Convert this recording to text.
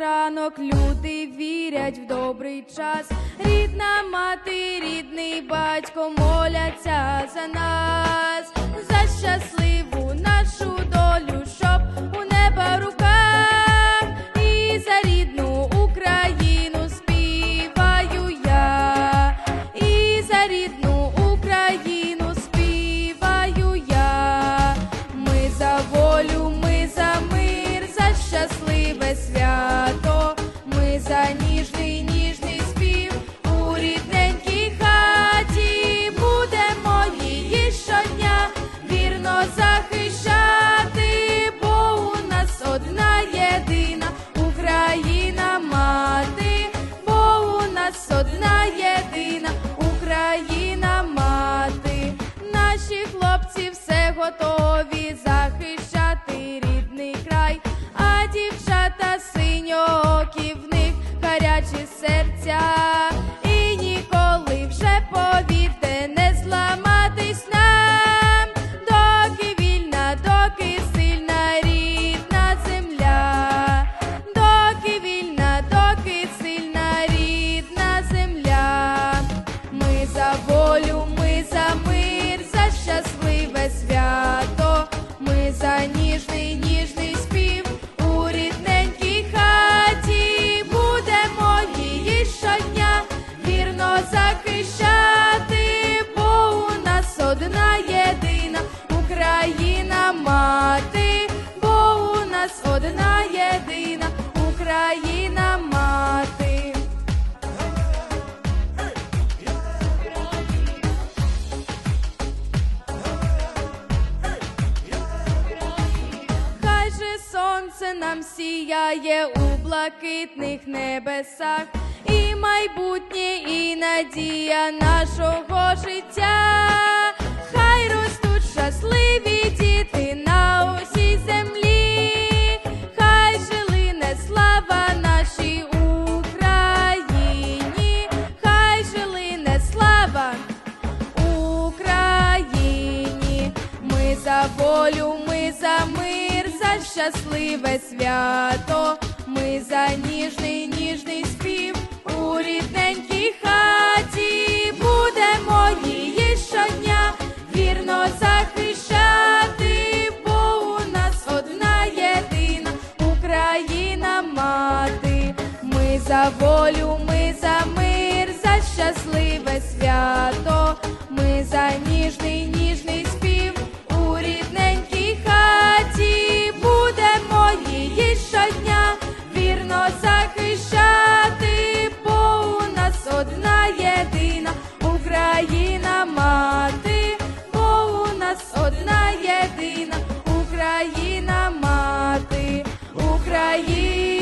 ранок люди вірять в добрий час. Рідна мати, рідний батько моляться за нас, за щасливу нашу долю, готові захищати рідний край, а дівчата синьокі в них гарячі серця. Нас одна єдина Україна мати. Хай же сонце нам сіяє у блакитних небесах, і майбутнє, і надія нашого життя. Хай ростуть щасливі волю, ми за мир, за щасливе свято, ми за ніжний, ніжний спів у рідненькій хаті. Будемо її щодня вірно захищати, бо у нас одна єдина Україна мати. Ми за волю, ми за мир, за щасливе свято, ми за ніжний, Україна мати, Україна.